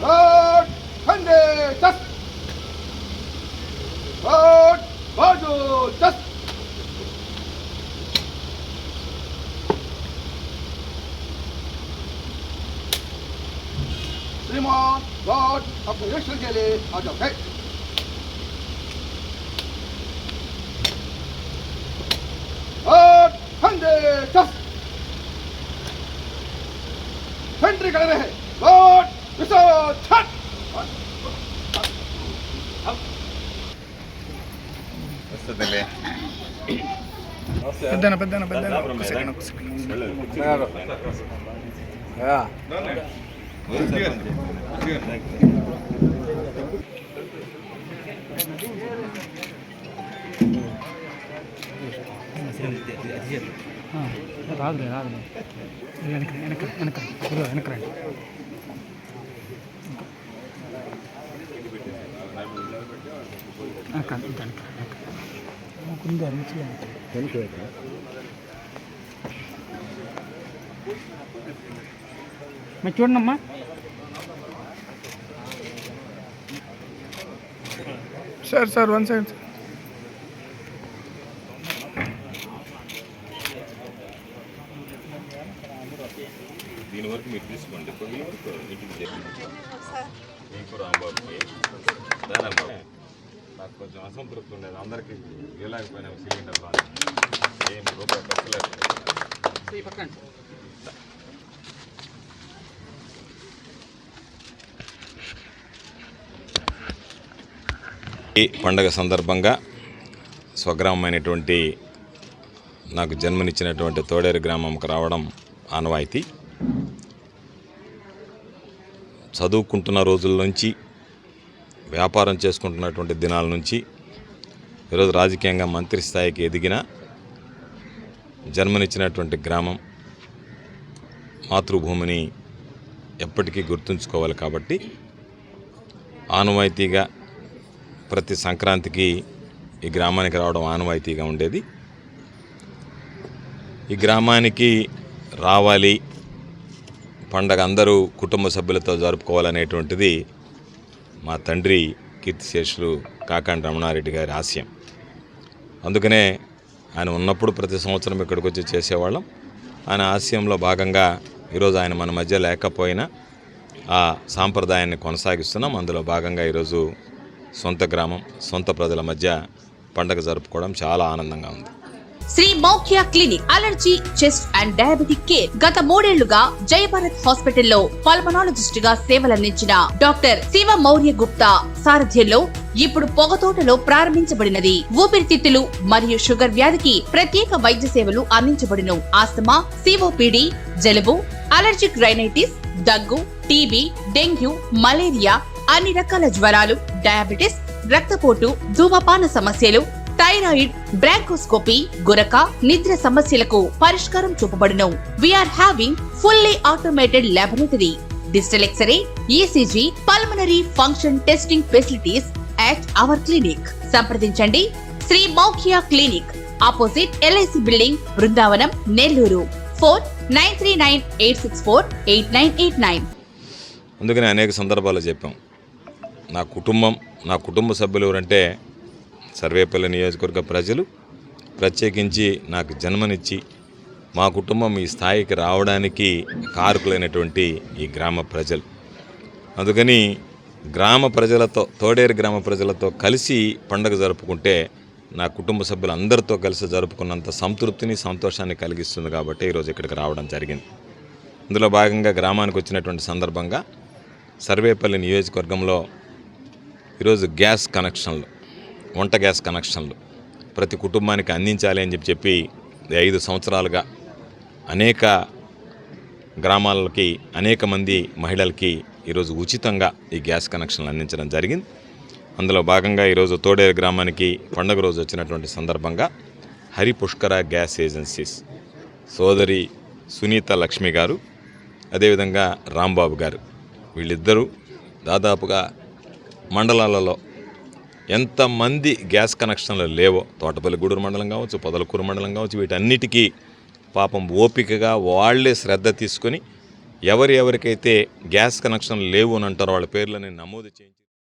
Lord Hande Chas Lord Bajo Chas श्रीमान God अपने यश Sentry कर रहे हैं लॉर्ड विसर्जन వస్తుందిలే పెద్దన పెద్దన పెద్దన ఒక్క సెకండ్ ఒక్క సెకండ్ రాదులే రాదులే వెనక వెనక వెనక ఇదిగో వెనక రండి వెనక వెనక వెనక కుంది మంచిగా మరి చూడండమ్మా sir sir one second sir దీని వరకు మీరు తీసుకోండి. ఇంటికి మీకు రాంబాబుకి దానమ్మ నాకు కొంచెం అసంతృప్తి ఉండేది. అందరికీ ఇవ్వలేకపోయినా సిలిండర్ బాగా ఏం రూపాయి ఖర్చు ఈ పండగ సందర్భంగా స్వగ్రామమైనటువంటి నాకు జన్మనిచ్చినటువంటి తోడేరు గ్రామంకు రావడం ఆనవాయితీ. చదువుకుంటున్న రోజుల నుంచి వ్యాపారం చేసుకుంటున్నటువంటి దినాల నుంచి ఈరోజు రాజకీయంగా మంత్రి స్థాయికి ఎదిగిన జన్మనిచ్చినటువంటి గ్రామం మాతృభూమిని ఎప్పటికీ గుర్తుంచుకోవాలి కాబట్టి ఆనవాయితీగా ప్రతి సంక్రాంతికి ఈ గ్రామానికి రావడం ఆనవాయితీగా ఉండేది. ఈ గ్రామానికి రావాలి. పండగ అందరూ కుటుంబ సభ్యులతో జరుపుకోవాలనేటువంటిది మా తండ్రి కీర్తిశేషులు కాకాండి రమణారెడ్డి గారి ఆశయం. అందుకనే ఆయన ఉన్నప్పుడు ప్రతి సంవత్సరం ఇక్కడికి వచ్చి చేసేవాళ్ళం. ఆయన ఆశయంలో భాగంగా ఈరోజు ఆయన మన మధ్య లేకపోయినా ఆ సాంప్రదాయాన్ని కొనసాగిస్తున్నాం. అందులో భాగంగా ఈరోజు సొంత గ్రామం సొంత ప్రజల మధ్య పండగ జరుపుకోవడం చాలా ఆనందంగా ఉంది. Shri Maukhya clinic allergy chest and diabetic care గత మూడేళ్ళుగా జయభారత్ హాస్పిటల్లో పల్మనాలజిస్ట్గా సేవలందించిన డాక్టర్ శివ మౌర్య గుప్తా సారథ్యంలో ఇప్పుడు పొగతోటలో ప్రారంభించబడినది. ఊపిరితిత్తులు మరియు షుగర్ వ్యాధికి ప్రత్యేక వైద్య సేవలు అందించబడును. ఆస్తమా సిఓపిడి జలుబు అలర్జిక్ రైనైటిస్ దగ్గు టీబీ డెంగ్యూ మలేరియా అన్ని రకాల జ్వరాలు డయాబెటిస్ రక్తపోటు ధూమపాన సమస్యలు థైరాయిడ్ బ్రాంకోస్కోపీ గురక నిద్ర సమస్యలకు పరిష్కారం చూపబడును. We're having fully automated laboratory digital X-ray ECG pulmonary function testing facilities at our clinic సంప్రదించండి. Shri Moukhiya clinic opposite LIC building Brindavanam Nellore. Four nine three nine eight six four eight nine eight nine. అందుకనే అనేక సందర్భాల్లో చెప్పాం. నా కుటుంబం నా కుటుంబ సభ్యులు ఎవరంటే సర్వేపల్లి నియోజకవర్గ ప్రజలు ప్రత్యేకించి నాకు జన్మనిచ్చి మా కుటుంబం ఈ స్థాయికి రావడానికి కారకులైనటువంటి ఈ గ్రామ ప్రజలు. అందుకని గ్రామ ప్రజలతో తోడేరు గ్రామ ప్రజలతో కలిసి పండుగ జరుపుకుంటే నా కుటుంబ సభ్యులు అందరితో కలిసి జరుపుకున్నంత సంతృప్తిని సంతోషాన్ని కలిగిస్తుంది కాబట్టి ఈరోజు ఇక్కడికి రావడం జరిగింది. ఇందులో భాగంగా గ్రామానికి వచ్చినటువంటి సందర్భంగా సర్వేపల్లి నియోజకవర్గంలో ఈరోజు గ్యాస్ కనెక్షన్లు వంట గ్యాస్ కనెక్షన్లు. ప్రతి కుటుంబానికి అందించాలి అని చెప్పి చెప్పి ఐదు సంవత్సరాలుగా అనేక గ్రామాలకి అనేక మంది మహిళలకి ఈరోజు ఉచితంగా ఈ గ్యాస్ కనెక్షన్లు అందించడం జరిగింది. అందులో భాగంగా ఈరోజు తోడేరు గ్రామానికి పండుగ రోజు వచ్చినటువంటి సందర్భంగా హరి పుష్కర గ్యాస్ ఏజెన్సీస్ సోదరి సునీత లక్ష్మి గారు అదేవిధంగా రాంబాబు గారు. వీళ్ళిద్దరూ దాదాపుగా మండలాలలో ఎంతమంది గ్యాస్ కనెక్షన్లు లేవో తోటపల్లిగూడూరు మండలం కావచ్చు పొదలకూరు మండలం కావచ్చు వీటన్నిటికీ పాపం ఓపికగా వాళ్ళే శ్రద్ధ తీసుకొని ఎవరి ఎవరికైతే గ్యాస్ కనెక్షన్లు లేవు అని అంటారో వాళ్ళ పేర్లని నమోదు చేయించి